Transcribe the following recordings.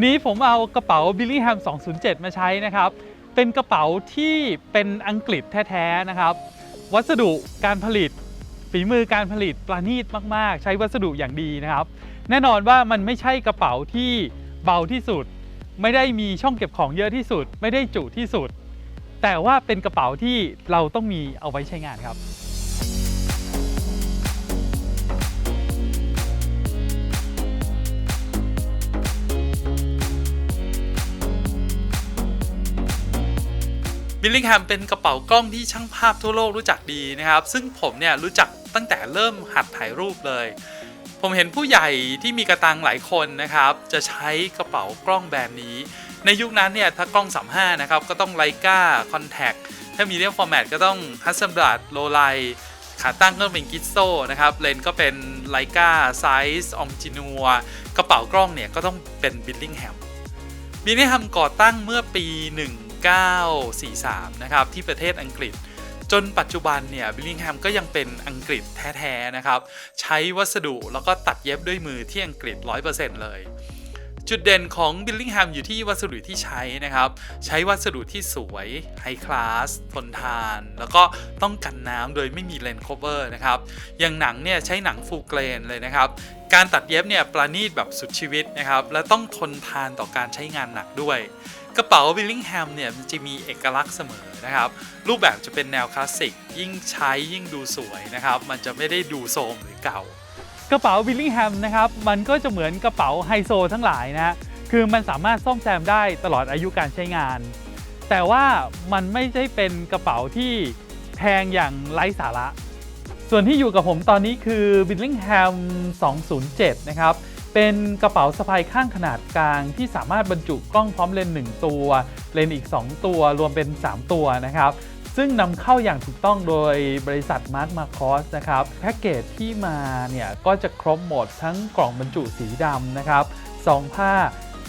วันนี้ผมเอากระเป๋า Billingham 207 มาใช้นะครับ เป็นกระเป๋าที่เป็นอังกฤษแท้ๆนะครับ วัสดุการผลิต ฝีมือการผลิตประณีตมากๆ ใช้วัสดุอย่างดีนะครับ แน่นอนว่ามันไม่ใช่กระเป๋าที่เบาที่สุด ไม่ได้มีช่องเก็บของเยอะที่สุด ไม่ได้จุที่สุด แต่ว่าเป็นกระเป๋าที่เราต้องมีเอาไว้ใช้งานครับ บิลลิงแฮมเป็นกระเป๋ากล้องที่ช่างภาพทั่วโลกรู้จักดีนะครับ ซึ่งผมเนี่ยรู้จักตั้งแต่เริ่มหัดถ่ายรูปเลย ผมเห็นผู้ใหญ่ที่มีกระตังหลายคนนะครับ จะใช้กระเป๋ากล้องแบรนด์นี้ ในยุคนั้นเนี่ยถ้ากล้อง 35 นะครับ ก็ต้องไลกาคอนแทคถ้ามีเดียมฟอร์แมตก็ต้องฮัสซัมบลัดโลไลขาตั้งก็เป็นกิโซนะครับ เลนก็เป็นไลกาไซส์องจินัวกระเป๋ากล้องเนี่ยก็ต้องเป็นบิลลิงแฮมบิลลิงแฮมก่อตั้งเมื่อปี 1943 นะครับ ที่ประเทศอังกฤษ จนปัจจุบันเนี่ยบิลลิงแฮมก็ยังเป็นอังกฤษแท้ๆนะครับ ใช้วัสดุแล้วก็ตัดเย็บด้วยมือที่อังกฤษ 100%เลย จุดเด่นของบิลลิงแฮมอยู่ที่วัสดุที่ใช้นะครับ ใช้วัสดุที่สวยไฮคลาสทนทาน แล้วก็ต้องกันน้ำโดยไม่มีเลนส์ cover นะครับ อย่างหนังเนี่ยใช้หนังฟูเกรนเลยนะครับการตัดเย็บเนี่ยประณีตแบบสุดชีวิตนะครับ และต้องทนทานต่อการใช้งานหนักด้วย กระเป๋าบิลลิงแฮมเนี่ยจะมีเอกลักษณ์เสมอนะครับ รูปแบบจะเป็นแนวคลาสสิก ยิ่งใช้ยิ่งดูสวยนะครับ มันจะไม่ได้ดูโทรมหรือเก่า กระเป๋าบิลลิงแฮมนะครับมันก็จะเหมือนกระเป๋าไฮโซทั้งหลายนะคือมันสามารถซ่อมแซมได้ตลอดอายุการใช้งาน แต่ว่ามันไม่ใช่เป็นกระเป๋าที่แพงอย่างไร้สาระ ส่วนที่อยู่กับผมตอนนี้คือ Billingham 207 นะครับ เป็นกระเป๋าสะพายข้างขนาดกลางที่สามารถบรรจุกล้องพร้อมเลนส์1ตัว เลนส์อีก 2 ตัวรวมเป็น 3 ตัวนะครับ ซึ่งนำเข้าอย่างถูกต้องโดยบริษัทมาร์ m มาคอสนะครับ แพ็กเกจที่มาเนี่ยก็จะครบหมดทั้งกล่องบรรจุสีดำนะครับซองผ้า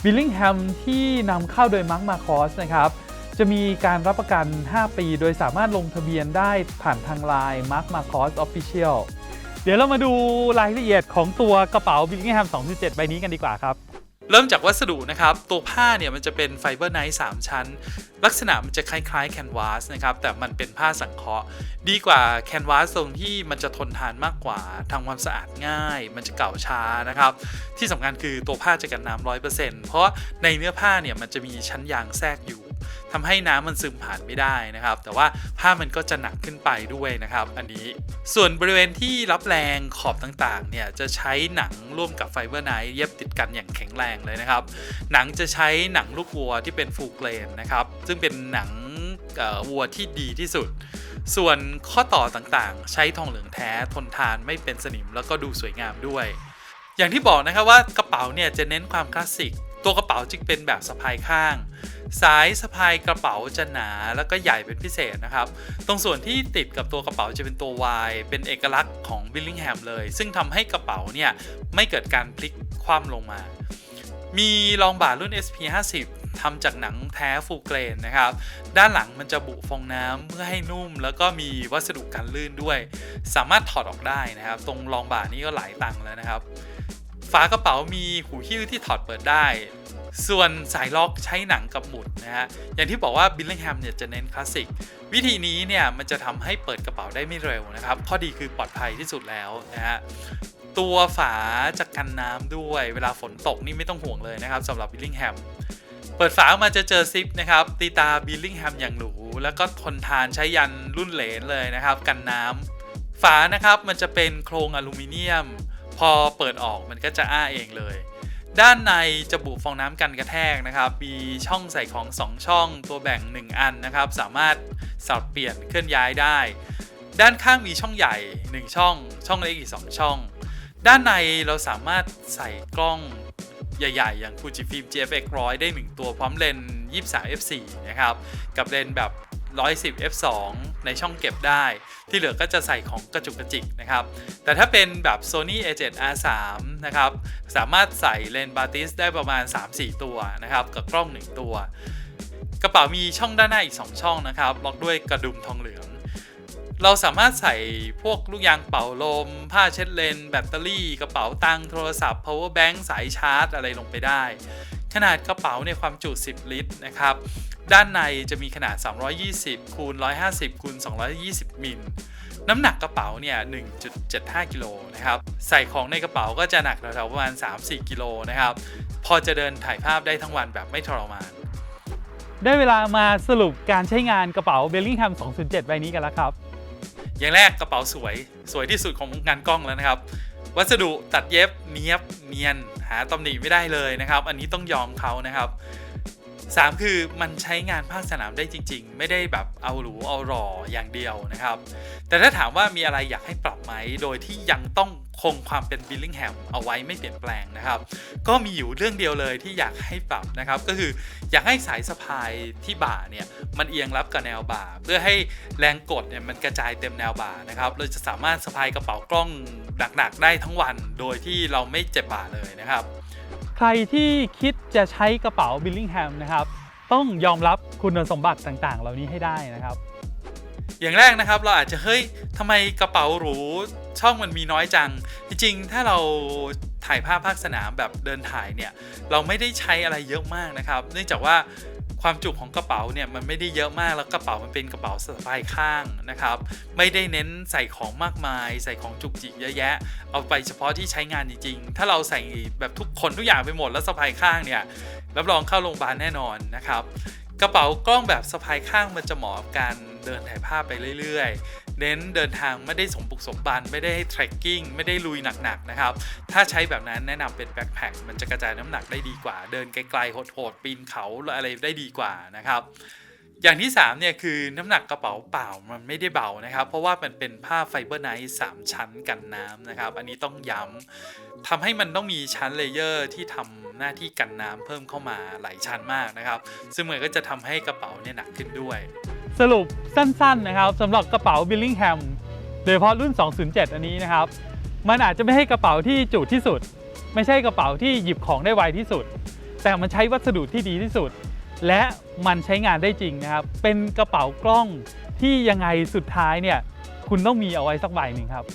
Billingham ที่นำเข้าโดยมาร์ m มาคอสนะครับจะมีการรับประกัน 5 ปี โดยสามารถลงทะเบียนได้ผ่านทางไลน์ Mark Marcos Official เดี๋ยวเรามาดูรายละเอียดของตัวกระเป๋า Billingham 2.7ใบนี้กันดีกว่าครับเริ่มจากวัสดุนะครับ ตัวผ้าเนี่ยมันจะเป็นไฟเบอร์ไนท์3ชั้น ลักษณะมันจะคล้ายๆแคนวาสนะครับ แต่มันเป็นผ้าสังเคราะห์ ดีกว่าแคนวาสตรงที่มันจะทนทานมากกว่าทำความสะอาดง่าย มันจะเก่าช้านะครับ ที่สำคัญคือตัวผ้าจะกันน้ำร้อยเปอร์เซ็นต์เพราะในเนื้อผ้าเนี่ยมันจะมีชั้นยางแทรกอยู่ ทำให้น้ำมันซึมผ่านไม่ได้นะครับ แต่ว่าผ้ามันก็จะหนักขึ้นไปด้วยนะครับ อันนี้ส่วนบริเวณที่รับแรงขอบต่างๆเนี่ยจะใช้หนังร่วมกับไฟเบอร์ไนท์เย็บติดกันอย่างแข็งแรงเลยนะครับ หนังจะใช้หนังลูกวัวที่เป็นฟูเกรนนะครับ ซึ่งเป็นหนังวัวที่ดีที่สุด ส่วนข้อต่อต่างๆ ใช้ทองเหลืองแท้ทนทานไม่เป็นสนิมแล้วก็ดูสวยงามด้วย อย่างที่บอกนะครับว่ากระเป๋าเนี่ยจะเน้นความคลาสสิก ตัวกระเป๋าจึงเป็นแบบสะพายข้าง สายสะพายกระเป๋าจะหนาแล้วก็ใหญ่เป็นพิเศษนะครับ ตรงส่วนที่ติดกับตัวกระเป๋าจะเป็นตัว Y เป็นเอกลักษณ์ของ Billingham เลย ซึ่งทำให้กระเป๋าเนี่ยไม่เกิดการพลิกคว่ำลงมา มีรองบ่ารุ่น SP50 ทำจากหนังแท้ฟูเกรนนะครับ ด้านหลังมันจะบุฟองน้ำเพื่อให้นุ่ม แล้วก็มีวัสดุกันลื่นด้วย สามารถถอดออกได้นะครับ ตรงรองบ่านี้ก็หลายตังค์แล้วนะครับ ฝากระเป๋ามีหูหิ้วที่ถอดเปิดได้ ส่วนสายล็อกใช้หนังกับหมุดนะฮะ อย่างที่บอกว่า Billingham เนี่ยจะเน้นคลาสสิก วิธีนี้เนี่ยมันจะทำให้เปิดกระเป๋าได้ไม่เร็วนะครับ ข้อดีคือปลอดภัยที่สุดแล้วนะฮะตัวฝาจะกันน้ำด้วย เวลาฝนตกนี่ไม่ต้องห่วงเลยนะครับสำหรับ Billingham เปิดฝาออกมาจะเจอซิปนะครับ ตีตา Billingham อย่างหรู แล้วก็ทนทานใช้ยันรุ่นเหลนเลยนะครับ กันน้ำฝานะครับมันจะเป็นโครงอลูมิเนียม พอเปิดออกมันก็จะอ้าเองเลย ด้านในจะบุฟองน้ำกันกระแทกนะครับ มีช่องใส่ของ 2 ช่องตัวแบ่ง 1 อันนะครับ สามารถสับเปลี่ยนเคลื่อนย้ายได้ ด้านข้างมีช่องใหญ่ 1 ช่อง ช่องเล็กอีก 2 ช่อง ด้านในเราสามารถใส่กล้องใหญ่ ๆ อย่าง Fujifilm GFX 100 ได้ 1 ตัวพร้อมเลนส์23 f4 นะครับ กับเลนส์แบบ 110 f2 ในช่องเก็บได้ ที่เหลือก็จะใส่ของกระจุกกระจิกนะครับ แต่ถ้าเป็นแบบ Sony A7R3 นะครับ สามารถใส่เลนส์บาติสได้ประมาณ 3-4 ตัวนะครับ กับกล้อง 1 ตัว กระเป๋ามีช่องด้านหน้าอีก 2 ช่องนะครับล็อกด้วยกระดุมทองเหลือง เราสามารถใส่พวกลูกยางเป่าลม ผ้าเช็ดเลนส์แบตเตอรี่ กระเป๋าตังโทรศัพท์ power bank สายชาร์จ อะไรลงไปได้ ขนาดกระเป๋าเนี่ยความจุ 10 ลิตรนะครับ ด้านในจะมีขนาด 320คูณ150คูณ220 มิล น้ำหนักกระเป๋าเนี่ย 1.75 กิโลนะครับ ใส่ของในกระเป๋าก็จะหนักแถวๆประมาณ 3-4 กิโลนะครับ พอจะเดินถ่ายภาพได้ทั้งวันแบบไม่ทรมาน ได้เวลามาสรุปการใช้งานกระเป๋า Bellingham 207ใบนี้กันแล้วครับ อย่างแรกกระเป๋าสวย สวยที่สุดของงานกล้องแล้วนะครับ วัสดุตัดเย็บเนียบเนียนหาตำหนิไม่ได้เลยนะครับ อันนี้ต้องยอมเขานะครับ 3 คือมันใช้งานภาคสนามได้จริง ๆ ไม่ได้แบบเอาหรูเอาหล่ออย่างเดียวนะครับ แต่ถ้าถามว่ามีอะไรอยากให้ปรับไหม โดยที่ยังต้องคงความเป็นบิลลิงแฮมเอาไว้ไม่เปลี่ยนแปลงนะครับ ก็มีอยู่เรื่องเดียวเลยที่อยากให้ปรับนะครับ ก็คืออยากให้สายสะพายที่บ่าเนี่ยมันเอียงรับกับแนวบ่า เพื่อให้แรงกดเนี่ยมันกระจายเต็มแนวบ่านะครับเราจะสามารถสะพายกระเป๋ากล้องหนักๆได้ทั้งวัน โดยที่เราไม่เจ็บบ่าเลยนะครับ ใครที่คิดจะใช้กระเป๋าบิลลิงแฮมนะครับต้องยอมรับคุณสมบัติต่างๆ เหล่านี้ให้ได้นะครับ อย่างแรกนะครับเราอาจจะเฮ้ยทำไมกระเป๋าหรูช่องมันมีน้อยจัง จริงๆ ถ้าเราถ่ายภาพภาคสนามแบบเดินถ่ายเนี่ย เราไม่ได้ใช้อะไรเยอะมากนะครับ เนื่องจากว่า ความจุของกระเป๋าเนี่ยมันไม่ได้เยอะมากแล้วกระเป๋ามันเป็นกระเป๋าสะพายข้างนะครับ ไม่ได้เน้นใส่ของมากมาย ใส่ของจุกจิกเยอะแยะ เอาไปเฉพาะที่ใช้งานจริงๆ ถ้าเราใส่แบบทุกคนทุกอย่างไปหมดแล้วสะพายข้างเนี่ยรับรองเข้าโรงพยาบาลแน่นอนนะครับกระเป๋ากล้องแบบสะพายข้างมันจะเหมาะกับการเดินถ่ายภาพไปเรื่อยๆ เน้นเดินทางไม่ได้สมบุกสมบันไม่ได้ให้ trekking ไม่ได้ลุยหนักๆนะครับ ถ้าใช้แบบนั้นแนะนำเป็นแบ็คแพคมันจะกระจายน้ำหนักได้ดีกว่า เดินไกลๆโหดๆปีนเขาอะไรได้ดีกว่านะครับอย่างที่3เนี่ยคือน้ำหนักกระเป๋าเปล่ามันไม่ได้เบานะครับ เพราะว่ามันเป็นผ้าไฟเบอร์ไนท์สามชั้นกันน้ำนะครับ อันนี้ต้องย้ำทำให้มันต้องมีชั้นเลเยอร์ที่ทำหน้าที่กันน้ำเพิ่มเข้ามาหลายชั้นมากนะครับ ซึ่งมันก็จะทำให้กระเป๋าเนี่ยหนักขึ้นด้วย สรุปสั้นๆนะครับสำหรับกระเป๋าบิลลิงแฮมโดยเฉพาะรุ่น 207 อันนี้นะครับ มันอาจจะไม่ให้กระเป๋าที่จุที่สุด ไม่ใช่กระเป๋าที่หยิบของได้ไวที่สุด แต่มันใช้วัสดุที่ดีที่สุด และมันใช้งานได้จริงนะครับ เป็นกระเป๋ากล้องที่ยังไงสุดท้ายเนี่ยคุณต้องมีเอาไว้สักใบหนึ่งครับ